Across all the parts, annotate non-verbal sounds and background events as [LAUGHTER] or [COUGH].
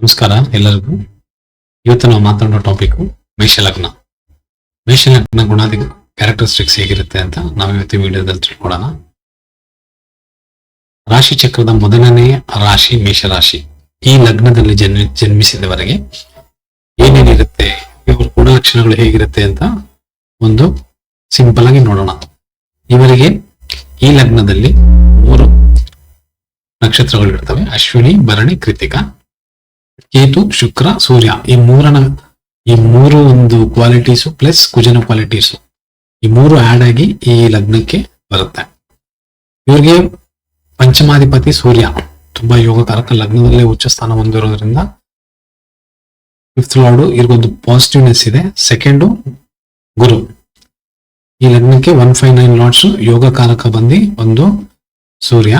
ನಮಸ್ಕಾರ, ಎಲ್ಲರಿಗೂ. ಇವತ್ತು ನಾವು ಮಾತಾಡೋ ಟಾಪಿಕ್ ಮೇಷಲಗ್ನ ಮೇಷಲಗ್ನ ಗುಣಾದಿ ಕ್ಯಾರೆಕ್ಟರಿಸ್ಟಿಕ್ಸ್ ಹೇಗಿರುತ್ತೆ ಅಂತ ನಾವು ಇವತ್ತು ವಿಡಿಯೋದಲ್ಲಿ ತಿಳ್ಕೊಳ್ಳೋಣ ರಾಶಿ ಚಕ್ರದ ಮೊದಲನೆಯ ರಾಶಿ ಮೇಷರಾಶಿ ಈ ಲಗ್ನದಲ್ಲಿ ಜನ್ಮ, ಜನ್ಮಿಸಿದವರೆಗೆ ಏನೇನಿರುತ್ತೆ, ಇವರ ಗುಣಲಕ್ಷಣಗಳು ಹೇಗಿರುತ್ತೆ ಅಂತ ಒಂದು ಸಿಂಪಲ್ ಆಗಿ ನೋಡೋಣ. ಇವರಿಗೆ ಈ ಲಗ್ನದಲ್ಲಿ ಮೂರು ನಕ್ಷತ್ರಗಳು ಇರ್ತವೆ ಅಶ್ವಿನಿ, ಭರಣಿ, ಕೃತಿಕಾ. ಕೇತು, ಶುಕ್ರ, ಸೂರ್ಯ. ಈ ಮೂರನ, ಈ ಮೂರು ಒಂದು ಕ್ವಾಲಿಟೀಸು ಪ್ಲಸ್ ಕುಜನ ಕ್ವಾಲಿಟೀಸು ಈ ಮೂರು ಆಡ್ ಆಗಿ ಈ ಲಗ್ನಕ್ಕೆ ಬರುತ್ತೆ. ಇವ್ರಿಗೆ ಪಂಚಮಾಧಿಪತಿ ಸೂರ್ಯ. ತುಂಬಾ ಯೋಗಕಾರಕ ಲಗ್ನದಲ್ಲೇ ಉಚ್ಚ ಸ್ಥಾನ ಹೊಂದಿರೋದ್ರಿಂದ ಫಿಫ್ತ್ ಲಾರ್ಡು ಇವ್ರಿಗೊಂದು ಪಾಸಿಟಿವ್ನೆಸ್ ಇದೆ. ಸೆಕೆಂಡು ಗುರು. ಈ ಲಗ್ನಕ್ಕೆ ಒನ್ ಫೈವ್ ನೈನ್ ಲಾರ್ಡ್ಸ್ ಯೋಗಕಾರಕ ಬಂದು ಒಂದು ಸೂರ್ಯ,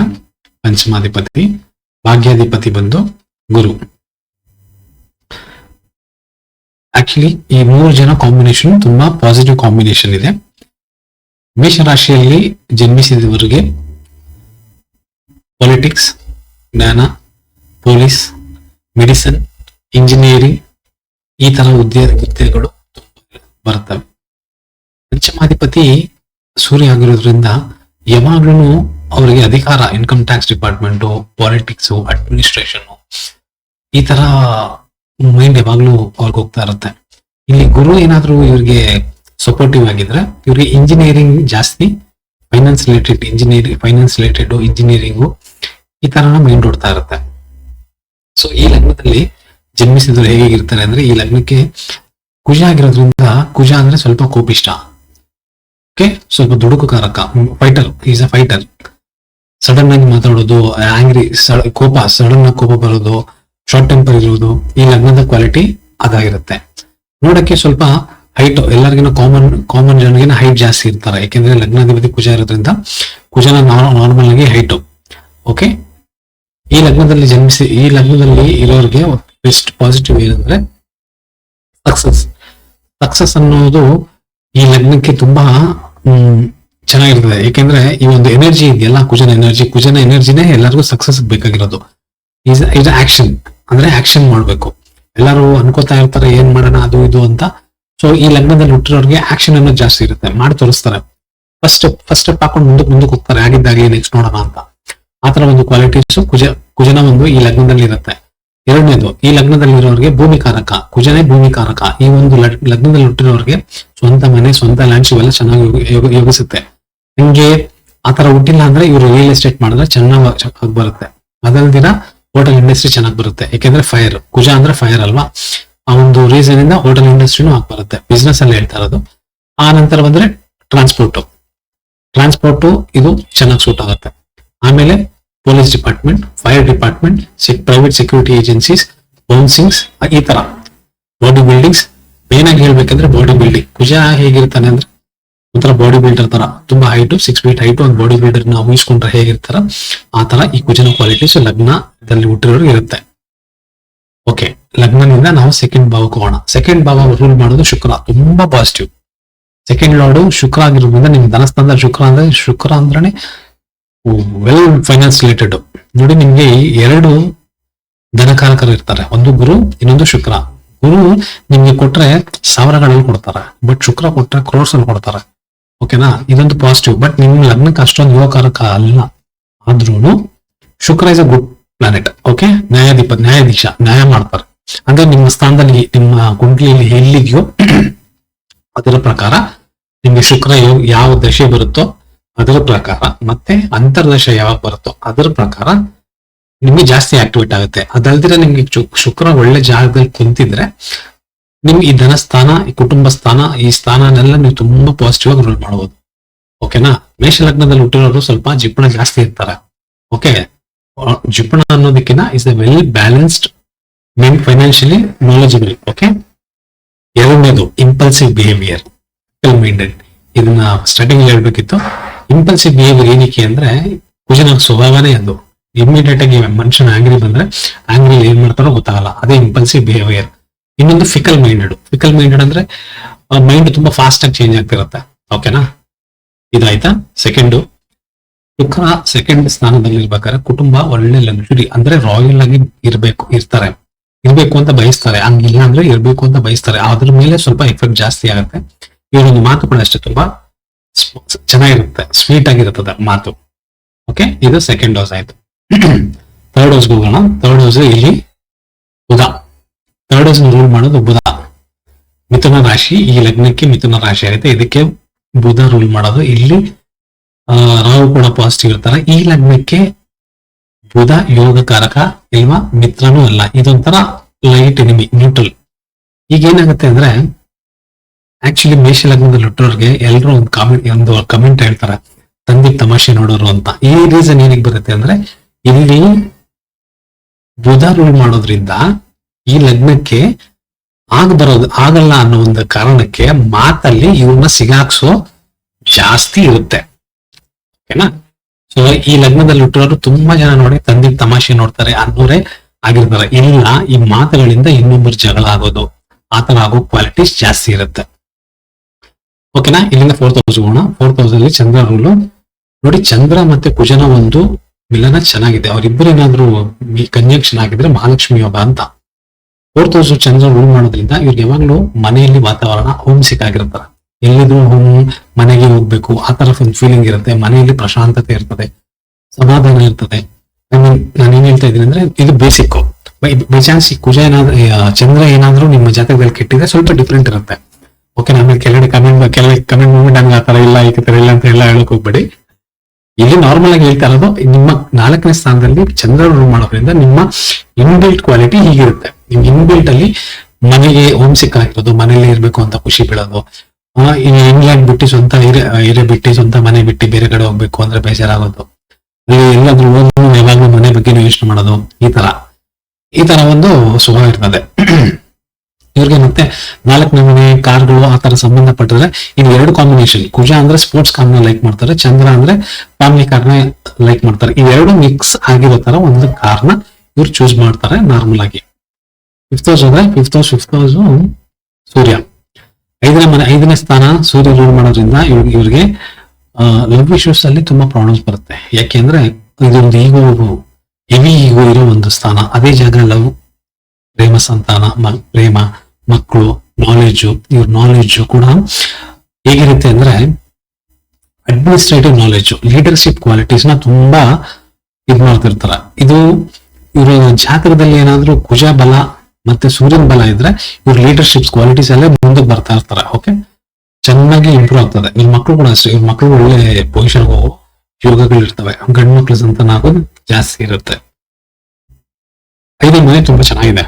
ಪಂಚಮಾಧಿಪತಿ, ಭಾಗ್ಯಾಧಿಪತಿ ಬಂದು ಗುರು. ಆಕ್ಚುಲಿ ಈ ಮೂರು ಜನ ಕಾಂಬಿನೇಷನ್ ತುಂಬಾ ಪಾಸಿಟಿವ್ ಕಾಂಬಿನೇಷನ್ ಇದೆ. ಮೇಷರಾಶಿಯಲ್ಲಿ ಜನ್ಮಿಸಿದವರಿಗೆ ಪೊಲಿಟಿಕ್ಸ್ ಜ್ಞಾನ ಪೊಲೀಸ್ ಮೆಡಿಸನ್ ಇಂಜಿನಿಯರಿಂಗ್ ಈ ತರ ಹುದ್ದೆ ಹುದ್ದೆಗಳು ಬರ್ತವೆ. ಪಂಚಮಾಧಿಪತಿ ಸೂರ್ಯ ಆಗಿರೋದ್ರಿಂದ ಯಾವಾಗ್ಲೂ ಅವರಿಗೆ ಅಧಿಕಾರ income tax department politics administration ಈ ತರ ಮೈಂಡ್ ಯಾವಾಗ್ಲೂ ಅವ್ರಿಗೆ ಹೋಗ್ತಾ ಇರುತ್ತೆ. ಇಲ್ಲಿ ಗುರು ಏನಾದ್ರು ಇವ್ರಿಗೆ ಸಪೋರ್ಟಿವ್ ಆಗಿದ್ರೆ, ಇವ್ರಿಗೆ ಇಂಜಿನಿಯರಿಂಗ್ ಜಾಸ್ತಿ finance related engineering finance related engineering ಈ ತರ ಮೈಂಡ್ ಓಡ್ತಾ ಇರುತ್ತೆ. ಸೊ ಈ ಲಗ್ನದಲ್ಲಿ ಜನ್ಮಿಸಿದವರು ಹೇಗಿರ್ತಾರೆ ಅಂದ್ರೆ, ಈ ಲಗ್ನಕ್ಕೆ ಕುಜ ಆಗಿರೋದ್ರಿಂದ ಕುಜ ಅಂದ್ರೆ ಸ್ವಲ್ಪ ಕೋಪಿಷ್ಟ. ಓಕೆ ಸ್ವಲ್ಪ ದುಡುಕುಕಾರಕ fighter is a fighter sudden ಆಗಿ ಮಾತಾಡೋದು ಆಂಗ್ರಿ ಕೋಪ ಸಡನ್ ಆಗಿ ಕೋಪ ಬರೋದು ಶಾರ್ಟ್ ಟೆಂಪರ್ ಇರುವುದು ಈ ಲಗ್ನದ ಕ್ವಾಲಿಟಿ ಅದಾಗಿರುತ್ತೆ. ನೋಡಕ್ಕೆ ಸ್ವಲ್ಪ ಹೈಟ್ ಎಲ್ಲರಿಗಿನ ಕಾಮನ್ ಕಾಮನ್ ಜನಗಿನ ಹೈಟ್ ಜಾಸ್ತಿ ಇರ್ತಾರೆ. ಯಾಕೆಂದ್ರೆ ಲಗ್ನಾಧಿಪತಿ ಕುಜ ಇರೋದ್ರಿಂದ ಕುಜನ ನಾರ್ಮಲ್ ಆಗಿ ಹೈಟ್ ಓಕೆ ಈ ಲಗ್ನದಲ್ಲಿ ಜನ್ಮಿಸಿ ಈ ಲಗ್ನದಲ್ಲಿ ಇರೋರಿಗೆ ಬೆಸ್ಟ್ ಪಾಸಿಟಿವ್ ಏನಂದ್ರೆ ಸಕ್ಸಸ್ ಸಕ್ಸಸ್ ಅನ್ನೋದು ಈ ಲಗ್ನಕ್ಕೆ ತುಂಬಾ ಚೆನ್ನಾಗಿರ್ತದೆ. ಏಕೆಂದ್ರೆ ಈ ಒಂದು ಎನರ್ಜಿ ಇದೆಯಲ್ಲ, ಕುಜನ ಎನರ್ಜಿ ಕುಜನ ಎನರ್ಜಿನೇ ಎಲ್ಲರಿಗೂ ಸಕ್ಸಸ್ ಬೇಕಾಗಿರೋದು. ಈಸ್ ಇಸ್ ಆಕ್ಷನ್ ಅಂದ್ರೆ ಆಕ್ಷನ್ ಮಾಡ್ಬೇಕು. ಎಲ್ಲರೂ ಅನ್ಕೋತಾ ಇರ್ತಾರೆ, ಏನ್ ಮಾಡೋಣ, ಅದು, ಇದು ಅಂತ. ಸೊ ಈ ಲಗ್ನದಲ್ಲಿ ಹುಟ್ಟಿರೋರಿಗೆ ಆಕ್ಷನ್ ಅನ್ನೋದು ಜಾಸ್ತಿ ಇರುತ್ತೆ. ಮಾಡಿ ತೋರಿಸ್ತಾರೆ. ಫಸ್ಟ್ ಫಸ್ಟ್ ಸ್ಟೆಪ್ ಹಾಕೊಂಡು ಮುಂದಕ್ಕೆ ಮುಂದಕ್ಕೆ ಹೋಗ್ತಾರೆ. ಆಗಿದ್ದಾಗಲಿ ನೆಕ್ಸ್ಟ್ ನೋಡೋಣ ಅಂತ. ಆತರ ಒಂದು ಕ್ವಾಲಿಟೀಸ್ ಕುಜ, ಕುಜನ ಒಂದು ಈ ಲಗ್ನದಲ್ಲಿ ಇರುತ್ತೆ. ಎರಡನೇದು, ಈ ಲಗ್ನದಲ್ಲಿ ಇರೋರಿಗೆ ಭೂಮಿಕಾರಕ. ಕುಜನೇ ಭೂಮಿಕಾರಕ. ಈ ಒಂದು ಲಗ್- ಲಗ್ನದಲ್ಲಿ ಹುಟ್ಟಿರೋರಿಗೆ ಸ್ವಂತ ಮನೆ, ಸ್ವಂತ ಲ್ಯಾಂಡ್ಸ್ ಇವೆಲ್ಲ ಚೆನ್ನಾಗಿ ಯೋಗ- ಯೋಗ- ಯೋಗಿಸುತ್ತೆ. ನಿಮ್ಗೆ ಆತರ ಹುಟ್ಟಿಲ್ಲ ಅಂದ್ರೆ ಇವರು ರಿಯಲ್ ಎಸ್ಟೇಟ್ ಮಾಡಿದ್ರೆ ಚೆನ್ನಾಗಿ ಬರುತ್ತೆ. ಅದಲ್ದಿರ ಹೋಟೆಲ್ ಇಂಡಸ್ಟ್ರಿ ಚೆನ್ನಾಗಿ ಬರುತ್ತೆ. ಯಾಕೆಂದ್ರೆ ಫೈರ್ ಕುಜ ಅಂದ್ರೆ ಫೈರ್ ಅಲ್ವಾ? ಆ ಒಂದು ರೀಸನ್ ಇಂದ ಹೋಟೆಲ್ ಇಂಡಸ್ಟ್ರಿನೂ ಆಗಿ ಬರುತ್ತೆ. ಬಿಸ್ನೆಸ್ ಅಲ್ಲಿ ಹೇಳ್ತಾ ಇರೋದು. ಆ ನಂತರ ಬಂದ್ರೆ ಟ್ರಾನ್ಸ್ಪೋರ್ಟ್ ಟ್ರಾನ್ಸ್ಪೋರ್ಟ್ ಇದು ಚೆನ್ನಾಗಿ ಸೂಟ್ ಆಗುತ್ತೆ. ಆಮೇಲೆ police department fire department private security agencies bouncings ಈ ತರ. ಬಾಡಿ ಬಿಲ್ಡಿಂಗ್ಸ್ ಮೇನ್ ಆಗಿ ಹೇಳ್ಬೇಕಂದ್ರೆ ಬಾಡಿ ಬಿಲ್ಡಿಂಗ್ ಕುಜ ಹೇಗಿರ್ತಾನೆ ಅಂದ್ರೆ ಒಂಥರ ಬಾಡಿ ಬಿಲ್ಡರ್ ತರ, ತುಂಬಾ ಹೈಟ್ ಸಿಕ್ಸ್ ಫೀಟ್ ಹೈಟ್ ಒಂದು ಬಾಡಿ ಬಿಲ್ಡರ್ನ ಊಹಿಸ್ಕೊಂಡ್ರೆ ಹೇಗಿರ್ತಾರ? ಆ ತರ ಈ ಕುಜನ ಕ್ವಾಲಿಟೀಸ್ ಲಗ್ನದಲ್ಲಿ ಹುಟ್ಟಿರೋರು ಇರುತ್ತೆ. ಓಕೆ ಲಗ್ನದಿಂದ ನಾವು ಸೆಕೆಂಡ್ ಭಾವಕ್ಕೆ ಹೋಗೋಣ. ಸೆಕೆಂಡ್ ಭಾವ ರೂಲ್ ಮಾಡೋದು ಶುಕ್ರ, ತುಂಬಾ ಪಾಸಿಟಿವ್ ಸೆಕೆಂಡ್ ಲಾರ್ಡು ಶುಕ್ರ ಆಗಿರೋದ್ರಿಂದ ನಿಮ್ಗೆ ಧನಸ್ಥಾನ ಶುಕ್ರ ಅಂದ್ರೆ ಶುಕ್ರ ಅಂದ್ರೆ ವೆಲ್ ಫೈನಾನ್ಸ್ ರಿಲೇಟೆಡ್ ನೋಡಿ ನಿಮ್ಗೆ ಎರಡು ಧನಕಾರಕರು ಇರ್ತಾರೆ. ಒಂದು ಗುರು, ಇನ್ನೊಂದು ಶುಕ್ರ. ಗುರು ನಿಮ್ಗೆ ಕೊಟ್ರೆ ಸಾವಿರಗಳಲ್ಲಿ ಕೊಡ್ತಾರೆ. ಬಟ್ ಶುಕ್ರ ಕೊಟ್ರೆ ಕ್ರೋರ್ಸ್ ಅಲ್ಲಿ ಕೊಡ್ತಾರೆ. ಓಕೆನಾ? ಇದೊಂದು ಪಾಸಿಟಿವ್ ಬಟ್ ನಿಮ್ ಲಗ್ನಕ್ಕೆ ಅಷ್ಟೊಂದು ಯೋಗಕಾರಕ ಅಲ್ಲ ಆದ್ರೂ ಶುಕ್ರ is a good planet okay ನ್ಯಾಯಾಧಿಪ, ನ್ಯಾಯಾಧೀಶ, ನ್ಯಾಯ ಮಾಡ್ತಾರೆ. ಅಂದ್ರೆ ನಿಮ್ಮ ಸ್ಥಾನದಲ್ಲಿ, ನಿಮ್ಮ ಕುಂಡ್ಲಿಯಲ್ಲಿ ಎಲ್ಲಿದೆಯೋ [CLEARS THROAT] ಅದರ ಪ್ರಕಾರ ನಿಮ್ಗೆ ಶುಕ್ರ ಯಾವ ದಶೆ ಬರುತ್ತೋ ಅದರ ಪ್ರಕಾರ, ಮತ್ತೆ ಅಂತರ್ದಶ ಯಾವಾಗ ಬರುತ್ತೋ ಅದರ ಪ್ರಕಾರ ನಿಮ್ಗೆ ಜಾಸ್ತಿ ಆಕ್ಟಿವೇಟ್ ಆಗುತ್ತೆ. ಅದಲ್ದಿರ ನಿಮ್ಗೆ ಶುಕ್ರ ಒಳ್ಳೆ ಜಾಗದಲ್ಲಿ ಕುಂತಿದ್ರೆ ನಿಮ್ಗೆ ಈ ಧನಸ್ಥಾನ ಈ ಕುಟುಂಬ ಸ್ಥಾನ, ಈ ಸ್ಥಾನನೆಲ್ಲ ನೀವು ತುಂಬಾ ಪಾಸಿಟಿವ್ ಆಗಿ ರೂಲ್ ಮಾಡಬಹುದು ಓಕೆನಾ ಮೇಷ ಲಗ್ನದಲ್ಲಿ ಹುಟ್ಟಿರೋರು ಸ್ವಲ್ಪ ಜಿಪ್ಪಣ ಜಾಸ್ತಿ ಇರ್ತಾರೆ. ಓಕೆ ಜಿಪ್ಪಣ ಅನ್ನೋದಕ್ಕಿಂತ is a well balanced men financially knowledgeable okay ಎರಡನೇದು ಇಂಪಲ್ಸಿವ್ ಬಿಹೇವಿಯರ್ ಮೈಂಡೆಡ್ ಇದನ್ನ ಸ್ಟಾರ್ಟಿಂಗ್ ಹೇಳ್ಬೇಕಿತ್ತು. ಇಂಪಲ್ಸಿವ್ ಬಿಹೇವಿಯರ್ ಏನಕ್ಕೆ ಅಂದ್ರೆ, ಕುಜನ ಸ್ವಭಾವನೇ ಅದು. ಇಮಿಡಿಯೇಟ್ ಆಗಿ ಮನುಷ್ಯನ ಆಂಗ್ರಿ ಬಂದ್ರೆ ಆಂಗ್ರಿ ಏನ್ ಮಾಡ್ತಾರೋ ಗೊತ್ತಾಗಲ್ಲ. ಅದೇ ಇಂಪಲ್ಸಿವ್ ಬಿಹೇವಿಯರ್ ಇನ್ನೊಂದು ಫಿಕಲ್ ಮೈಂಡೆಡ್ ಫಿಕಲ್ ಮೈಂಡೆಡ್ ಅಂದ್ರೆ ಮೈಂಡ್ ತುಂಬಾ ಫಾಸ್ಟ್ ಆಗಿ ಚೇಂಜ್ ಆಗ್ತಿರತ್ತೆ. ಓಕೆನಾ ಇದಾಯ್ತಾ? ಸೆಕೆಂಡು ಶುಕ್ರ ಸೆಕೆಂಡ್ ಸ್ಥಾನದಲ್ಲಿ ಇರ್ಬೇಕಾದ್ರೆ ಕುಟುಂಬ ಒಳ್ಳೆ ಲಕ್ಸುರಿ ಅಂದ್ರೆ ರಾಯಲ್ ಆಗಿ ಇರ್ಬೇಕು, ಇರ್ತಾರೆ. ಇರ್ಬೇಕು ಅಂತ ಬಯಸ್ತಾರೆ. ಹಂಗಿಲ್ಲ ಅಂದ್ರೆ ಇರ್ಬೇಕು ಅಂತ ಬಯಸ್ತಾರೆ. ಅದ್ರ ಮೇಲೆ ಸ್ವಲ್ಪ ಎಫೆಕ್ಟ್ ಜಾಸ್ತಿ ಆಗುತ್ತೆ. ಇವರೊಂದು ಮಾತು ಕೂಡ ಅಷ್ಟೇ ತುಂಬಾ ಚೆನ್ನಾಗಿರುತ್ತೆ. ಸ್ವೀಟ್ ಆಗಿರುತ್ತದೆ ಮಾತು. ಓಕೆ ಇದು ಸೆಕೆಂಡ್ ಡೋಸ್ ಆಯ್ತು. [CLEARS THROAT] ಥರ್ಡ್ ಡೋಸ್ ಹೋಗೋಣ. ಥರ್ಡ್ ಡೋಸ್ ಇಲ್ಲಿ ಬುಧ ಥರ್ಡ್ ಹೌಸ್ ರೂಲ್ ಮಾಡೋದು ಬುಧ. ಮಿಥುನ ರಾಶಿ, ಈ ಲಗ್ನಕ್ಕೆ ಮಿಥುನ ರಾಶಿ ಆಗುತ್ತೆ. ಇದಕ್ಕೆ ಬುಧ ರೂಲ್ ಮಾಡೋದು. ಇಲ್ಲಿ ರಾಹು ಕೂಡ ಪಾಸಿಟಿವ್ ಇರ್ತಾರೆ. ಈ ಲಗ್ನಕ್ಕೆ ಬುಧ ಯೋಗಕಾರಕ, ಇಲ್ವಾ? ಮಿತ್ರನೂ ಅಲ್ಲ. ಇದೊಂಥರ ಲೈಟ್ ಎನಿಮಿ ನ್ಯೂಟ್ರಲ್ ಈಗ ಏನಾಗುತ್ತೆ ಅಂದ್ರೆ ಆಕ್ಚುಲಿ ಮೇಷ ಲಗ್ನದಲ್ಲಿ ಹುಟ್ಟೋರ್ಗೆ ಎಲ್ಲರೂ ಒಂದು ಕಾಮೆಂಟ್ ಒಂದು ಕಮೆಂಟ್ ಹೇಳ್ತಾರೆ. ತಂದೆ ತಮಾಷೆ ನೋಡೋರು ಅಂತ. ಈ ರೀಸನ್ ಏನಿಗೆ ಬರುತ್ತೆ ಅಂದ್ರೆ, ಇಲ್ಲಿ ಬುಧ ರೂಲ್ ಮಾಡೋದ್ರಿಂದ ಈ ಲಗ್ನಕ್ಕೆ ಆಗ ಬರೋದು ಆಗಲ್ಲ ಅನ್ನೋ ಒಂದು ಕಾರಣಕ್ಕೆ ಮಾತಲ್ಲಿ ಇವನ್ನ ಸಿಗಾಕ್ಸೋ ಜಾಸ್ತಿ ಇರುತ್ತೆ. ಓಕೆನಾ? ಸೊ ಈ ಲಗ್ನದಲ್ಲಿ ಹುಟ್ಟಿರೋರು ತುಂಬಾ ಜನ ನೋಡಿ ತಂದೆ ತಮಾಷೆ ನೋಡ್ತಾರೆ ಅನ್ನೋರೇ ಆಗಿರ್ತಾರೆ. ಇಲ್ಲ, ಈ ಮಾತುಗಳಿಂದ ಇನ್ನೊಬ್ಬರು ಜಗಳ ಆಗೋದು ಆತರ ಆಗೋ ಕ್ವಾಲಿಟೀಸ್ ಜಾಸ್ತಿ ಇರುತ್ತೆ. ಓಕೆನಾ? ಇಲ್ಲಿಂದ ಫೋರ್ತ್ ಹೌಸ್ ಹೋಗೋಣ. ಫೋರ್ತ್ ಹೌಸ್ ಅಲ್ಲಿ ಚಂದ್ರ ರೂಲು ನೋಡಿ, ಚಂದ್ರ ಮತ್ತೆ ಕುಜನ ಒಂದು ಮಿಲನ ಚೆನ್ನಾಗಿದೆ. ಅವರಿಬ್ಬರು ಏನಾದ್ರು ಕನ್ಯಕ್ಷನ್ ಆಗಿದ್ರೆ ಮಹಾಲಕ್ಷ್ಮಿ ಯೋಗ ಅಂತ. ಫೋರ್ತ್ ಹೌಸ್ ಚಂದ್ರ ರೂಲ್ ಮಾಡೋದ್ರಿಂದ ಇವ್ರಿಗೆ ಯಾವಾಗ್ಲೂ ಮನೆಯಲ್ಲಿ ವಾತಾವರಣ ಹೋಮ್ ಸಿಕ್ ಆಗಿರ್ತಾರೆ ಎಲ್ಲಿದ್ರು ಹೋಮ್ ಮನೆಗೆ ಹೋಗ್ಬೇಕು, ಆ ತರ ಒಂದು ಫೀಲಿಂಗ್ ಇರುತ್ತೆ. ಮನೆಯಲ್ಲಿ ಪ್ರಶಾಂತತೆ ಇರ್ತದೆ, ಸಮಾಧಾನ ಇರ್ತದೆ. ನಾನು ಏನ್ ಹೇಳ್ತಾ ಇದ್ದೀನಿ ಅಂದ್ರೆ ಇದು ಬೇಸಿಕ್ ಬೈ ಚಾನ್ಸ್ ಈ ಕುಜ ಏನಾದ್ರು ಚಂದ್ರ ಏನಾದ್ರೂ ನಿಮ್ಮ ಜಾತಕದಲ್ಲಿ ಕೆಟ್ಟಿದ್ರೆ ಸ್ವಲ್ಪ ಡಿಫ್ರೆಂಟ್ ಇರುತ್ತೆ. ಓಕೆ ಆಮೇಲೆ ಕೆಳಗಡೆ ಕಮೆಂಟ್ ಕೆಲವೇ ಕಮೆಂಟ್ ಮೂಮೆಂಟ್ ಆ ಆತರ ಇಲ್ಲ, ಈ ತರ ಇಲ್ಲ ಅಂತ ಎಲ್ಲ ಹೇಳಕ್ ಹೋಗ್ಬೇಡಿ. ಇಲ್ಲಿ ನಾರ್ಮಲ್ ಆಗಿ ಹೇಳ್ತಾ ಇರೋದು, ನಿಮ್ಮ ನಾಲ್ಕನೇ ಸ್ಥಾನದಲ್ಲಿ ಚಂದ್ರ ರೂಲ್ ಮಾಡೋದ್ರಿಂದ ನಿಮ್ಮ ಇನ್ಬಿಲ್ಟ್ ಕ್ವಾಲಿಟಿ ಹೀಗಿರುತ್ತೆ. ನಿಮ್ ಇನ್ಬಿಲ್ಟ್ ಅಲ್ಲಿ ಮನೆಗೆ ಹೋಮ್ ಸಿಕ್ ಆಗ್ಬೋದು ಮನೇಲಿ ಇರ್ಬೇಕು ಅಂತ ಖುಷಿ ಬೀಳೋದು. ಇಂಗ್ಲೆಂಡ್ ಬಿಟ್ಟು ಸ್ವಂತ ಏರಿಯಾ ಬಿಟ್ಟು ಸ್ವಂತ ಮನೆ ಬಿಟ್ಟು ಬೇರೆ ಕಡೆ ಹೋಗ್ಬೇಕು ಅಂದ್ರೆ ಬೇಜಾರಾಗೋದು. ಅಲ್ಲಿ ಎಲ್ಲಾದ್ರೂ ಯಾವಾಗ್ಲೂ ಮನೆ ಬಗ್ಗೆ ಯೋಚನೆ ಮಾಡೋದು, ಈ ತರ. ಈ ತರ ಒಂದು ಸುಭಾವ ಇರ್ತದೆ. ಇವ್ರಿಗೆ ಮತ್ತೆ ನಾಲ್ಕು ನಮೂನೆ ಕಾರ್ಗಳು ಆ ತರ ಸಂಬಂಧಪಟ್ಟಿದ್ರೆ ಇದು ಎರಡು ಕಾಂಬಿನೇಷನ್ ಕುಜ ಅಂದ್ರೆ ಸ್ಪೋರ್ಟ್ಸ್ ಕಾರ್ನ ಲೈಕ್ ಮಾಡ್ತಾರೆ, ಚಂದ್ರ ಅಂದ್ರೆ ಫ್ಯಾಮಿಲಿ ಕಾರ್ನ ಲೈಕ್ ಮಾಡ್ತಾರೆ. ಇವೆರಡು ಮಿಕ್ಸ್ ಆಗಿರೋ ತರ ಒಂದು ಕಾರ್ನ ಇವ್ರು ಚೂಸ್ ಮಾಡ್ತಾರೆ ನಾರ್ಮಲ್ ಆಗಿ. ಫಿಫ್ತ್ ಅಂದ್ರೆ ಫಿಫ್ತ್ ಹೌಸ್ ಫಿಫ್ತ್ ಹೌಸ್ ಸೂರ್ಯ ಐದನೇ ಮನೆ, ಐದನೇ ಸ್ಥಾನ ಸೂರ್ಯ ರೂಲ್ ಮಾಡೋದ್ರಿಂದ ಇವ್ರಿಗೆ ಇವ್ರಿಗೆ ಲವ್ ಇಶ್ಯೂಸ್ ಅಲ್ಲಿ ತುಂಬಾ ಪ್ರಾಬ್ಲಮ್ಸ್ ಬರುತ್ತೆ. ಯಾಕೆಂದ್ರೆ ಇದೊಂದು ಈಗೋ ಹೆವಿ ಈಗೋ ಇರೋ ಒಂದು ಸ್ಥಾನ. ಅದೇ ಜಾಗ ಲವ್ ಪ್ರೇಮ, ಸಂತಾನ ಪ್ರೇಮ, ಮಕ್ಕಳು ನಾಲೆಡ್ಜು ಇವ್ರ ನಾಲೆಡ್ಜು ಕೂಡ ಹೇಗಿರುತ್ತೆ ಅಂದ್ರೆ ಅಡ್ಮಿನಿಸ್ಟ್ರೇಟಿವ್ ನಾಲೆಡ್ಜು ಲೀಡರ್ಶಿಪ್ ಕ್ವಾಲಿಟೀಸ್ನ ತುಂಬಾ ಇದು ಮಾಡ್ತಿರ್ತಾರ ಇದು ಇವರು ಜಾತಕದಲ್ಲಿ ಏನಾದ್ರೂ ಕುಜ ಬಲ ಮತ್ತೆ ಸೂರ್ಯನ ಬಲ ಇದ್ರೆ ಇವ್ರ ಲೀಡರ್ಶಿಪ್ ಕ್ವಾಲಿಟೀಸ್ ಎಲ್ಲ ಮುಂದಕ್ಕೆ ಬರ್ತಾ ಇರ್ತಾರೆ ಓಕೆ ಚೆನ್ನಾಗಿ ಇಂಪ್ರೂವ್ ಆಗ್ತದೆ. ಇವ್ರ ಮಕ್ಕಳು ಕೂಡ ಅಷ್ಟೇ, ಇವ್ರ ಮಕ್ಕಳು ಒಳ್ಳೆ ಪೊಸಿಷನ್ ಹೋಗೋ. ಯೋಗಗಳು ಇರ್ತವೆ ಗಂಡು ಮಕ್ಳು ಸಂತಾನ ಆಗೋದು ಜಾಸ್ತಿ ಇರುತ್ತೆ. ಐದನೇ ಮನೆ ತುಂಬಾ ಚೆನ್ನಾಗಿದೆ.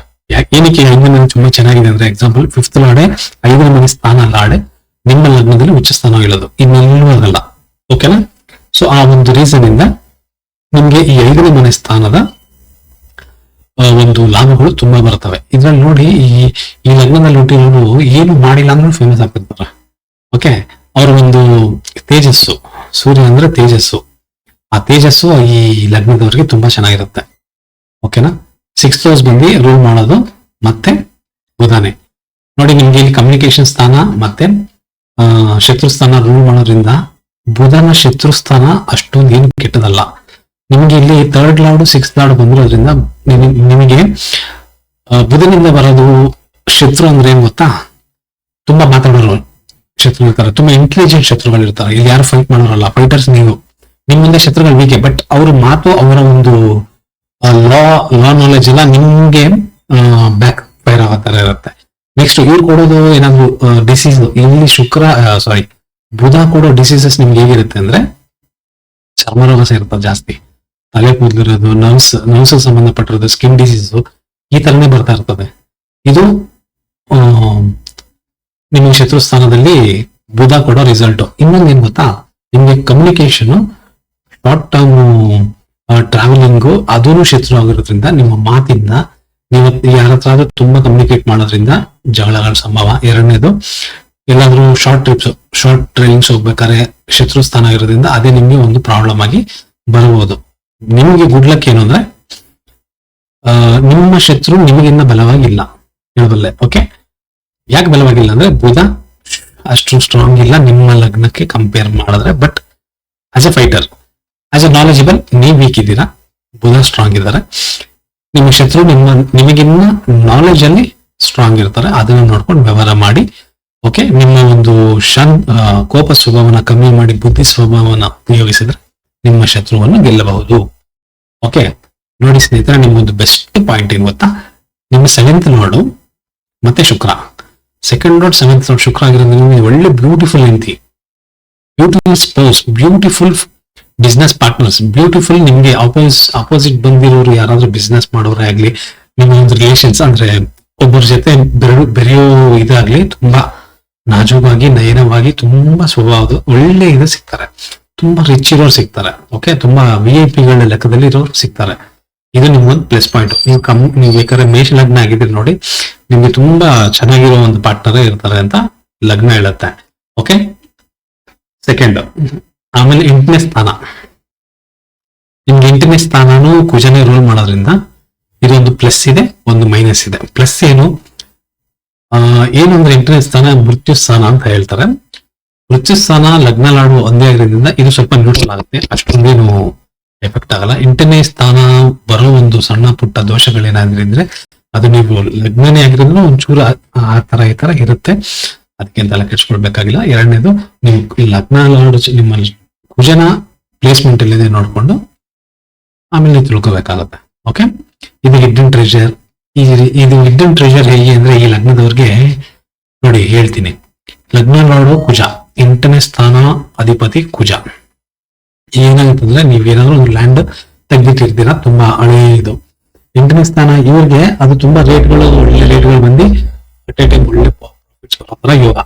ಏನಕ್ಕೆ ಐದನೇ ಮನೆ ತುಂಬಾ ಚೆನ್ನಾಗಿದೆ ಅಂದ್ರೆ ಎಕ್ಸಾಂಪಲ್ ಫಿಫ್ತ್ ಲಾಡೆ ಐದನೇ ಮನೆ ಸ್ಥಾನ ಲಾಡೆ ನಿಮ್ಮ ಲಗ್ನದಲ್ಲಿ ಉಚ್ಚ ಸ್ಥಾನ ಇಳೋದು ಇನ್ನೆಲ್ಲೂ ಅದಲ್ಲ. ಓಕೆನಾ ಸೊ ಆ ಒಂದು ರೀಸನ್ ಇಂದ ನಿಮ್ಗೆ ಈ ಐದನೇ ಮನೆ ಸ್ಥಾನದ ಒಂದು ಲಾಭಗಳು ತುಂಬಾ ಬರ್ತವೆ. ಇದ್ರಲ್ಲಿ ನೋಡಿ ಈ ಈ ಲಗ್ನದಲ್ಲಿ ಹುಟ್ಟಿರೋರು ಏನು ಮಾಡಿಲ್ಲ ಅಂದ್ರೂ ಫೇಮಸ್ ಆಗ್ತಿರ್ತಾರೆ ಓಕೆ ಅವ್ರ ಒಂದು ತೇಜಸ್ಸು. ಸೂರ್ಯ ಅಂದ್ರೆ ತೇಜಸ್ಸು. ಆ ತೇಜಸ್ಸು ಈ ಲಗ್ನದವ್ರಿಗೆ ತುಂಬಾ ಚೆನ್ನಾಗಿರುತ್ತೆ. ಓಕೆನಾ ಸಿಕ್ಸ್ ಹೌಸ್ ಬಂದು ರೂಲ್ ಮಾಡೋದು ಮತ್ತೆ ಬುಧಾನೆ. ನೋಡಿ ನಿಮ್ಗೆ ಇಲ್ಲಿ ಕಮ್ಯುನಿಕೇಶನ್ ಸ್ಥಾನ ಮತ್ತೆ ಶತ್ರು ಸ್ಥಾನ ರೂಲ್ ಮಾಡೋದ್ರಿಂದ ಬುಧನ ಶತ್ರು ಸ್ಥಾನ ಅಷ್ಟೊಂದು ಏನು ಕೆಟ್ಟದಲ್ಲ. ನಿಮ್ಗೆ ಇಲ್ಲಿ ಥರ್ಡ್ ಲಾರ್ಡ್ ಸಿಕ್ಸ್ ಲಾರ್ಡ್ ಬಂದಿರೋದ್ರಿಂದ ನಿಮ್- ನಿಮಗೆ ಬುಧನಿಂದ ಬರೋದು ಶತ್ರು ಅಂದ್ರೆ ಏನ್ ಗೊತ್ತಾ? ತುಂಬಾ ಮಾತಾಡೋರು ಶತ್ರು ಇರ್ತಾರೆ, ತುಂಬಾ ಇಂಟೆಲಿಜೆಂಟ್ ಶತ್ರುಗಳು ಇರ್ತಾರೆ. ಇಲ್ಲಿ ಯಾರು ಫೈಟ್ ಮಾಡೋರಲ್ಲ ಫೈಟರ್ಸ್ ನೀವು. ನಿಮ್ ಮುಂದೆ ಶತ್ರುಗಳು ವೀಕೆ ಬಟ್ ಅವ್ರ ಮಾತು, ಅವರ ಒಂದು ಲಾ ಲಾ ನಾಲೆಜ್ ಎಲ್ಲ ನಿಮ್ಗೆ ಬ್ಯಾಕ್ ಫೈರ್ ಆಗೋ ತರ ಇರುತ್ತೆ. ನೆಕ್ಸ್ಟ್ ಇವ್ರು ಕೊಡೋದು ಏನಾದ್ರು ಡಿಸೀಸ್ ಇಲ್ಲಿ ಶುಕ್ರ ಸಾರಿ ಬುಧ ಕೊಡೋ ಡಿಸೀಸಸ್ ನಿಮ್ಗೆ ಹೇಗಿರುತ್ತೆ ಅಂದ್ರೆ, ಚರ್ಮರೋಗ ಸೇರ್ತಾರೆ ಜಾಸ್ತಿ. ತಲೆ ಕೂದಲಿರೋದು ನರ್ವ್ಸ್ ನರ್ವ್ಸ್ ಸಂಬಂಧಪಟ್ಟಿರೋದು ಸ್ಕಿನ್ ಡಿಸೀಸು ಈ ತರನೇ ಬರ್ತಾ ಇರ್ತದೆ. ಇದು ನಿಮ್ಮ ಶತ್ರುಸ್ಥಾನದಲ್ಲಿ ಶತ್ರು ಸ್ಥಾನದಲ್ಲಿ ಬುಧ ಕೊಡೋ ರಿಸಲ್ಟ್ ಇನ್ನೊಂದು ಏನ್ ಗೊತ್ತಾ? ನಿಮ್ಗೆ ಕಮ್ಯುನಿಕೇಶನ್ ಶಾರ್ಟ್ ಟರ್ಮ್ ಟ್ರಾವೆಲಿಂಗು ಅದೂ ಶತ್ರು ಆಗಿರೋದ್ರಿಂದ ನಿಮ್ಮ ಮಾತಿಂದ ನೀವು ಯಾರ ಹತ್ರ ಆದ್ರೂ ತುಂಬಾ ಕಮ್ಯುನಿಕೇಟ್ ಮಾಡೋದ್ರಿಂದ ಜಗಳಗಳ ಸಂಭವ. ಎರಡನೇದು, ಎಲ್ಲಾದ್ರೂ ಶಾರ್ಟ್ ಟ್ರಿಪ್ಸ್ ಶಾರ್ಟ್ ಟ್ರೈನಿಂಗ್ಸ್ ಹೋಗ್ಬೇಕಾದ್ರೆ ಶತ್ರು ಸ್ಥಾನ ಇರೋದ್ರಿಂದ ಅದೇ ನಿಮ್ಗೆ ಒಂದು ಪ್ರಾಬ್ಲಮ್ ಆಗಿ ಬರಬಹುದು. ನಿಮ್ಗೆ ಗುಡ್ ಲಕ್ ಏನು ಅಂದ್ರೆ ನಿಮ್ಮ ಶತ್ರು ನಿಮಗಿನ್ನ ಬಲವಾಗಿಲ್ಲ. ಹೇಳಬಲ್ಲೆ ಓಕೆ ಯಾಕೆ ಬಲವಾಗಿಲ್ಲ ಅಂದ್ರೆ, ಬುಧ ಅಷ್ಟು ಸ್ಟ್ರಾಂಗ್ ಇಲ್ಲ, ನಿಮ್ಮ ಲಗ್ನಕ್ಕೆ ಕಂಪೇರ್ ಮಾಡಿದ್ರೆ but as a fighter as a knowledgeable ನೀವು ವೀಕ್ ಇದ್ದೀರಾ, ಬುಧ ಸ್ಟ್ರಾಂಗ್ ಇದ್ದಾರೆ. ನಿಮ್ಮ ಶತ್ರು ನಿಮ್ಮ, ನಿಮಗಿನ್ನ ನಾಲೆಜ್ ಅಲ್ಲಿ ಸ್ಟ್ರಾಂಗ್ ಇರ್ತಾರೆ, ಅದನ್ನ ನೋಡ್ಕೊಂಡು ವ್ಯವಹಾರ ಮಾಡಿ ಓಕೆ ನಿಮ್ಮ ಒಂದು ಶನ್ ಕೋಪ ಸ್ವಭಾವನ ಕಮ್ಮಿ ಮಾಡಿ, ಬುದ್ಧಿ ಸ್ವಭಾವನ ಉಪಯೋಗಿಸಿದ್ರೆ ನಿಮ್ಮ ಶತ್ರುವನ್ನು ಗೆಲ್ಲಬಹುದು. ಓಕೆ. ನೋಡಿ ಸ್ನೇಹಿತರೆ, ನಿಮ್ಗೊಂದು ಬೆಸ್ಟ್ ಪಾಯಿಂಟ್ ಏನು ಗೊತ್ತಾ? ನಿಮ್ಮ ಸೆವೆಂತ್ ನೋಡು, ಮತ್ತೆ ಶುಕ್ರ. ಸೆಕೆಂಡ್ ನೋಡ್ ಸೆವೆಂತ್ ನೋಡ್ ಶುಕ್ರ ಆಗಿರೋದ್ರಿಂದ ನಿಮಗೆ ಒಳ್ಳೆ ಬ್ಯೂಟಿಫುಲ್ ಹೆಂಡತಿ. Beautiful spouse beautiful business partners beautiful ನಿಮಗೆ ಅಪೋಸ್ ಅಪೋಸಿಟ್ ಬಂದಿರೋರು ಯಾರಾದ್ರೂ ಬಿಸ್ನೆಸ್ ಮಾಡೋರೇ ಆಗ್ಲಿ, ನಿಮ್ಮ ಒಂದು ರಿಲೇಷನ್ಸ್ ಅಂದ್ರೆ ಒಬ್ಬರ ಜೊತೆ ಬೆರಳು ಬೆರೆಯೋ ಇದಾಗ್ಲಿ ತುಂಬಾ ನಾಜೂಬಾಗಿ ನಯನವಾಗಿ, ತುಂಬಾ ಸ್ವಭಾವದ ಒಳ್ಳೆ ಇದು ಸಿಗ್ತಾರೆ. ತುಂಬಾ ರಿಚ್ ಇರೋರು ಸಿಗ್ತಾರೆ ಓಕೆ ತುಂಬಾ ವಿ ಐ ಪಿಗಳ ಲೆಕ್ಕದಲ್ಲಿ ಇರೋರು ಸಿಗ್ತಾರೆ. ಇದು ನಿಮ್ಗೊಂದು ಪ್ಲಸ್ ಪಾಯಿಂಟ್ ನೀವು ಕಮ್, ನೀವು ಬೇಕಾದ್ರೆ ಮೇಷ ಲಗ್ನ ಆಗಿದ್ರೆ ನೋಡಿ, ನಿಮ್ಗೆ ತುಂಬಾ ಚೆನ್ನಾಗಿರೋ ಒಂದು ಪಾರ್ಟ್ನರ್ ಇರ್ತಾರೆ ಅಂತ ಲಗ್ನ ಹೇಳುತ್ತೆ ಓಕೆ ಸೆಕೆಂಡ್ ಆಮೇಲೆ ಎಂಟನೇ ಸ್ಥಾನ. ನಿಮ್ಗೆ ಎಂಟನೇ ಸ್ಥಾನನೂ ಕುಜನೇ ರೂಲ್ ಮಾಡೋದ್ರಿಂದ ಇದೊಂದು ಪ್ಲಸ್ ಇದೆ, ಒಂದು ಮೈನಸ್ ಇದೆ. ಪ್ಲಸ್ ಏನು? ಏನಂದ್ರೆ ಎಂಟನೇ ಸ್ಥಾನ ಮೃತ್ಯು ಸ್ಥಾನ ಅಂತ ಹೇಳ್ತಾರೆ. ಮೃತ್ಯು ಸ್ಥಾನ ಲಗ್ನ ಲಾಡು ಒಂದೇ ಆಗಿರೋದ್ರಿಂದ ಇದು ಸ್ವಲ್ಪ ನ್ಯೂಟ್ರಲ್ ಆಗುತ್ತೆ. ಅಷ್ಟೊಂದೇನು ಎಫೆಕ್ಟ್ ಆಗಲ್ಲ. ಎಂಟನೇ ಸ್ಥಾನ ಬರೋ ಒಂದು ಸಣ್ಣ ಪುಟ್ಟ ದೋಷಗಳೇನಾದ್ರಿದ್ರೆ ಅದು ನೀವು ಲಗ್ನನೇ ಆಗಿರೋದ್ರಿಂದ ಒಂಚೂರು ಆ- ತರ ಈ ತರ ಇರುತ್ತೆ. ಅದಕ್ಕೆ ತಲೆ ಕೆಡ್ಸ್ಕೊಳ್ಬೇಕಾಗಿಲ್ಲ ಎರಡನೇದು ಈ ಲಗ್ನ ಲಾಡು ನಿಮ್ಮ ಕುಜನ ಪ್ಲೇಸ್ಮೆಂಟ್ ಇಲ್ಲದೆ ನೋಡ್ಕೊಂಡು ಆಮೇಲೆ ನೀವು ತಿಳ್ಕೊಬೇಕಾಗತ್ತೆ. ಓಕೆ ಇದು ಹಿಡ್ಡನ್ ಟ್ರೆಜರ್ ಈ ಇದು ಹಿಡ್ಡನ್ ಟ್ರೆಜರ್ ಹೇಗೆ ಅಂದ್ರೆ ಈ ಲಗ್ನದವ್ರಿಗೆ ನೋಡಿ ಹೇಳ್ತೀನಿ. ಲಗ್ನ ನೋಡು ಕುಜ. ಎಂಟನೇ ಸ್ಥಾನ ಅಧಿಪತಿ ಕುಜ. ಏನಾಗುತ್ತಂದ್ರೆ ನೀವೇನಾದ್ರು ಒಂದು ಲ್ಯಾಂಡ್ ತೆಗ್ದಿಟ್ಟಿರ್ತೀರಾ? ತುಂಬಾ ಹಳೆ ಇದು. ಎಂಟನೇ ಸ್ಥಾನ ಇವ್ರಿಗೆ, ಅದು ತುಂಬಾ ರೇಟ್ಗಳು ಒಳ್ಳೆ ರೇಟ್ಗಳು ಬಂದು ಟೈಮ್ ಒಳ್ಳೆ ಯೋಗ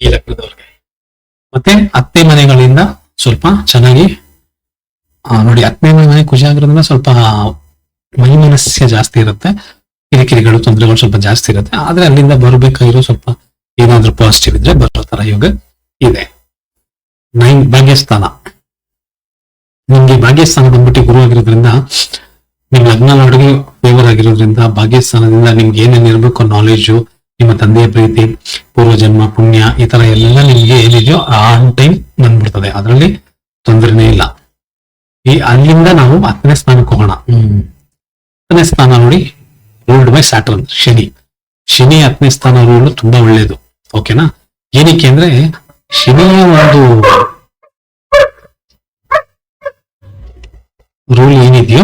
ಈ ಲೆಕ್ಕದವ್ರಿಗೆ ಮತ್ತೆ ಅತ್ತೆ ಮನೆಗಳಿಂದ ಸ್ವಲ್ಪ ಚೆನ್ನಾಗಿ ನೋಡಿ ಹತ್ತನೇ ಮನೆ ಖುಷಿ ಆಗಿರೋದ್ರಿಂದ ಸ್ವಲ್ಪ ಮೈಮನಸ್ಯ ಜಾಸ್ತಿ ಇರುತ್ತೆ. ಕಿರಿಕಿರಿಗಳು, ತೊಂದರೆಗಳು ಸ್ವಲ್ಪ ಜಾಸ್ತಿ ಇರುತ್ತೆ. ಆದ್ರೆ ಅಲ್ಲಿಂದ ಬರಬೇಕಾಗಿರೋ ಸ್ವಲ್ಪ ಏನಾದ್ರೂ ಪಾಸಿಟಿವ್ ಇದ್ರೆ ಬರೋ ತರ ಯೋಗ ಇದೆ. ನೈನ್ ಭಾಗ್ಯಸ್ಥಾನ. ನಿಮ್ಗೆ ಭಾಗ್ಯಸ್ಥಾನ ಬಂದ್ಬಿಟ್ಟು ಗುರು ಆಗಿರೋದ್ರಿಂದ ನಿಮ್ ಲಗ್ನ ನಾಡಿಗೆ ಫೇವರ್ ಆಗಿರೋದ್ರಿಂದ ಭಾಗ್ಯಸ್ಥಾನದಿಂದ ನಿಮ್ಗೆ ಏನೇನ್ ಇರ್ಬೇಕು ನಾಲೆಜು ನಿಮ್ಮ ತಂದೆಯ ಪ್ರೀತಿ ಪೂರ್ವಜನ್ಮ ಪುಣ್ಯ ಈ ತರ ಎಲ್ಲ ನಿಮ್ಗೆ ಏನಿದೆಯೋ ಆನ್ ಟೈಮ್ ಬಂದ್ಬಿಡ್ತದೆ. ಅದರಲ್ಲಿ ತೊಂದರೆನೇ ಇಲ್ಲ. ಈ ಅಲ್ಲಿಂದ ನಾವು ಹತ್ತನೇ ಸ್ಥಾನಕ್ಕೆ ಹೋಗೋಣ. ಹ್ಮ್. ಹತ್ತನೇ ಸ್ಥಾನ ನೋಡಿ ruled by Saturn Shani. Shani ಹತ್ತನೇ ಸ್ಥಾನ ರೂಲ್ ತುಂಬಾ ಒಳ್ಳೇದು. ಓಕೆನಾ ಏನಕ್ಕೆ ಅಂದ್ರೆ ಶನಿಯ ಒಂದು ರೂಲ್ ಏನಿದೆಯೋ,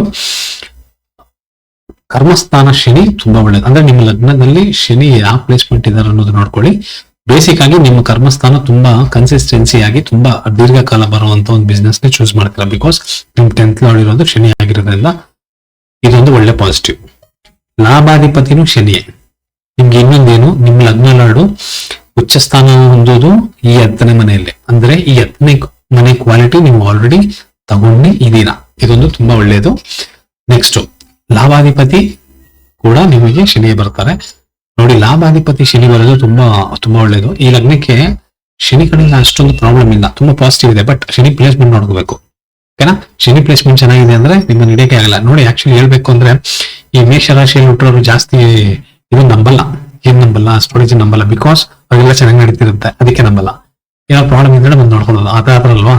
ಕರ್ಮಸ್ಥಾನ ಶನಿ ತುಂಬಾ ಒಳ್ಳೇದು. ಅಂದ್ರೆ ನಿಮ್ಮ ಲಗ್ನದಲ್ಲಿ ಶನಿ ಯಾವ ಪ್ಲೇಸ್ಮೆಂಟ್ ಇದಾರೆ ಅನ್ನೋದು ನೋಡ್ಕೊಳ್ಳಿ. ಬೇಸಿಕ್ ಆಗಿ ನಿಮ್ಮ ಕರ್ಮಸ್ಥಾನ ತುಂಬಾ ಕನ್ಸಿಸ್ಟೆನ್ಸಿ ಆಗಿ ತುಂಬಾ ದೀರ್ಘಕಾಲ ಬರುವಂತ ಒಂದು ಬಿಸ್ನೆಸ್ ನೇ ಚೂಸ್ ಮಾಡ್ತೀರಾ? ಬಿಕಾಸ್ ನಿಮ್ ಟೆಂತ್ ಲಾರ್ಡ್ ಇರೋದು ಶನಿ ಆಗಿರೋದ್ರಿಂದ ಇದೊಂದು ಒಳ್ಳೆ ಪಾಸಿಟಿವ್ ಲಾಭಾಧಿಪತಿನೂ ಶನಿಯೇ. ನಿಮ್ಗೆ ಇನ್ನೊಂದೇನು? ನಿಮ್ ಲಗ್ನ ಲಾಡು ಉಚ್ಚ ಸ್ಥಾನ ಹೊಂದೋದು ಈ ಹತ್ತನೇ ಮನೆಯಲ್ಲಿ. ಅಂದ್ರೆ ಈ ಹತ್ತನೇ ಮನೆ ಕ್ವಾಲಿಟಿ ನೀವು ಆಲ್ರೆಡಿ ತಗೊಂಡಿ ಇದ್ದೀರಾ. ಇದೊಂದು ತುಂಬಾ ಒಳ್ಳೆಯದು ನೆಕ್ಸ್ಟ್ ಲಾಭಾಧಿಪತಿ ಕೂಡ ನಿಮಗೆ ಶನಿ ಬರ್ತಾರೆ. ನೋಡಿ, ಲಾಭಾಧಿಪತಿ ಶನಿ ಬರೋದು ತುಂಬಾ ತುಂಬಾ ಒಳ್ಳೇದು. ಈ ಲಗ್ನಕ್ಕೆ ಶನಿ ಕಡೆಯಿಂದ ಅಷ್ಟೊಂದು ಪ್ರಾಬ್ಲಮ್ ಇಲ್ಲ. ತುಂಬಾ ಪಾಸಿಟಿವ್ ಇದೆ ಬಟ್ ಶನಿ ಪ್ಲೇಸ್ಮೆಂಟ್ ನೋಡ್ಕೋಬೇಕು. ಓಕೆನಾ? ಶನಿ ಪ್ಲೇಸ್ಮೆಂಟ್ ಚೆನ್ನಾಗಿದೆ ಅಂದ್ರೆ ನಿಮ್ಮ ನಡೆಯಕ್ಕೆ ಆಗಲ್ಲ. ನೋಡಿ ಆಕ್ಚುಲಿ ಹೇಳ್ಬೇಕು ಅಂದ್ರೆ ಈ ಮೇಷರಾಶಿಯಲ್ಲಿ ಹುಟ್ಟೋರು ಜಾಸ್ತಿ ಇದು ನಂಬಲ್ಲ. ಏನ್ ನಂಬಲ್ಲ? ಅಸ್ಟ್ರಾಲಜಿ ನಂಬಲ್ಲ? ಬಿಕಾಸ್ ಅವೆಲ್ಲ ಚೆನ್ನಾಗಿ ನಡೀತಿರುತ್ತೆ. ಅದಕ್ಕೆ ನಂಬಲ್ಲ. ಏನೋ ಪ್ರಾಬ್ಲಮ್ ಇದ್ರೆ ಬಂದು ನೋಡ್ಕೊಳ್ಳೋದು. ಆ ಅಲ್ವಾ?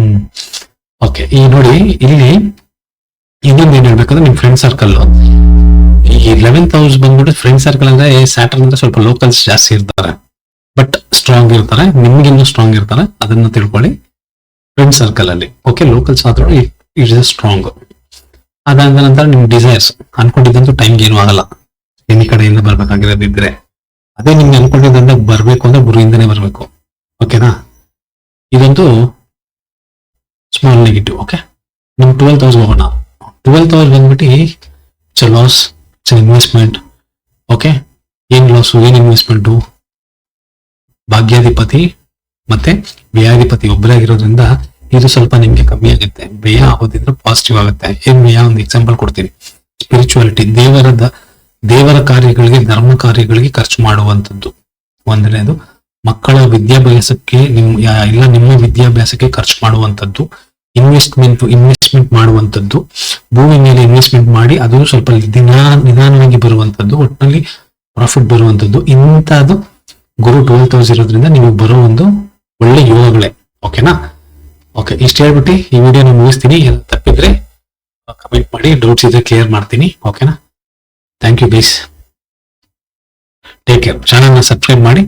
ಹ್ಮ್. ಓಕೆ ಈ ನೋಡಿ, ಇಲ್ಲಿ ಇನ್ನೊಂದು ಏನ್ ಹೇಳ್ಬೇಕಂದ್ರೆ ನಿಮ್ ಫ್ರೆಂಡ್ ಸರ್ಕಲ್ ಈ ಲೆವೆಂತ್ ಹೌಸ್ ಬಂದ್ಬಿಟ್ಟು ಫ್ರೆಂಡ್ ಸರ್ಕಲ್ ಅಂದ್ರೆ ಸ್ಯಾಟರ್ನ್ ಅಂದ್ರೆ ಸ್ವಲ್ಪ ಲೋಕಲ್ಸ್ ಜಾಸ್ತಿ ಇರ್ತಾರೆ. ಬಟ್ ಸ್ಟ್ರಾಂಗ್ ಇರ್ತಾರೆ. ನಿಮ್ಗಿನ್ನೂ ಸ್ಟ್ರಾಂಗ್ ಇರ್ತಾರೆ. ಅದನ್ನ ತಿಳ್ಕೊಳ್ಳಿ. ಫ್ರೆಂಡ್ ಸರ್ಕಲ್ ಅಲ್ಲಿ. ಓಕೆ ಲೋಕಲ್ಸ್ ಆದ್ರೂ ಇಟ್ ಇಸ್ ಸ್ಟ್ರಾಂಗ್ ಅದಾದ ನಂತರ ನಿಮ್ ಡಿಸೈರ್ಸ್ ಅನ್ಕೊಂಡಿದ್ದಂತೂ ಟೈಮ್ಗೆ ಏನು ಆಗಲ್ಲ. ಎನಿ ಕಡೆಯಿಂದ ಬರ್ಬೇಕಾಗಿರೋದಿದ್ರೆ ಅದೇ ನಿಮ್ಗೆ ಅನ್ಕೊಂಡಿದ್ದಂದ್ರೆ ಬರ್ಬೇಕು ಅಂದ್ರೆ ಗುರಿಯಿಂದನೇ ಬರ್ಬೇಕು. ಓಕೆನಾ ಇದೊಂದು ಸ್ಮಾಲ್ ನೆಗೆಟಿವ್ ಓಕೆ ನಿಮ್ ಟ್ವೆಲ್ ತೌಸಂಡ್ ಹೋಗೋಣ. ಟ್ವೆಲ್ತ್ ತೌಸಂಡ್ ಬಂದ್ಬಿಟ್ಟು it's loss it's investment okay ಏನ್ ಲಾಸ್ ಏನ್ ಇನ್ವೆಸ್ಟ್ಮೆಂಟು ಭಾಗ್ಯಾಧಿಪತಿ ಮತ್ತೆ ವ್ಯಯಾಧಿಪತಿ ಒಬ್ಬರೇ ಆಗಿರೋದ್ರಿಂದ ಇದು ಸ್ವಲ್ಪ ನಿಮ್ಗೆ ಕಮ್ಮಿ ಆಗುತ್ತೆ. ವ್ಯಯ ಆಗೋದಿದ್ರೆ ಪಾಸಿಟಿವ್ ಆಗುತ್ತೆ. ಏನ್ ವ್ಯಯ? ಒಂದು ಎಕ್ಸಾಂಪಲ್ ಕೊಡ್ತೀನಿ. ಸ್ಪಿರಿಚುವಾಲಿಟಿ ದೇವರ ದ- ದೇವರ ಕಾರ್ಯಗಳಿಗೆ, ಧರ್ಮ ಕಾರ್ಯಗಳಿಗೆ ಖರ್ಚು ಮಾಡುವಂತದ್ದು ಒಂದನೇದು, ಮಕ್ಕಳ ವಿದ್ಯಾಭ್ಯಾಸಕ್ಕೆ ನಿಮ್, ಯಾ- ಇಲ್ಲ ನಿಮ್ಮ ವಿದ್ಯಾಭ್ಯಾಸಕ್ಕೆ ಖರ್ಚು ಮಾಡುವಂತದ್ದು ಇನ್ವೆಸ್ಟ್ಮೆಂಟ್ ಇನ್ವೆಸ್ಟ್ಮೆಂಟ್ ಮಾಡುವಂತದ್ದು ಭೂಮಿ ಮೇಲೆ ಇನ್ವೆಸ್ಟ್ಮೆಂಟ್ ಮಾಡಿ ಅದು ಸ್ವಲ್ಪ ದಿನ, ನಿಧಾನವಾಗಿ ಬರುವಂಥದ್ದು ಒಟ್ಟಿನಲ್ಲಿ ಪ್ರಾಫಿಟ್ ಬರುವಂತದ್ದು ಇಂಥದ್ದು ಗುರು ಟ್ವೆಲ್ತ್ ಹೌಸ್ ಇರೋದ್ರಿಂದ ನಿಮಗೆ ಬರೋ ಒಂದು ಒಳ್ಳೆ ಯೋಗಗಳೇ. ಓಕೆನಾ ಓಕೆ ಇಷ್ಟು ಹೇಳ್ಬಿಟ್ಟು ಈ ವಿಡಿಯೋನ ಮುಗಿಸ್ತೀನಿ. ತಪ್ಪಿದ್ರೆ ಕಮೆಂಟ್ ಮಾಡಿ ಡೌಟ್ಸ್ ಇದ್ರೆ ಕ್ಲಿಯರ್ ಮಾಡ್ತೀನಿ. ಓಕೆನಾ thank you please take care ಚಾನಲ್ನ ಸಬ್ಸ್ಕ್ರೈಬ್ ಮಾಡಿ.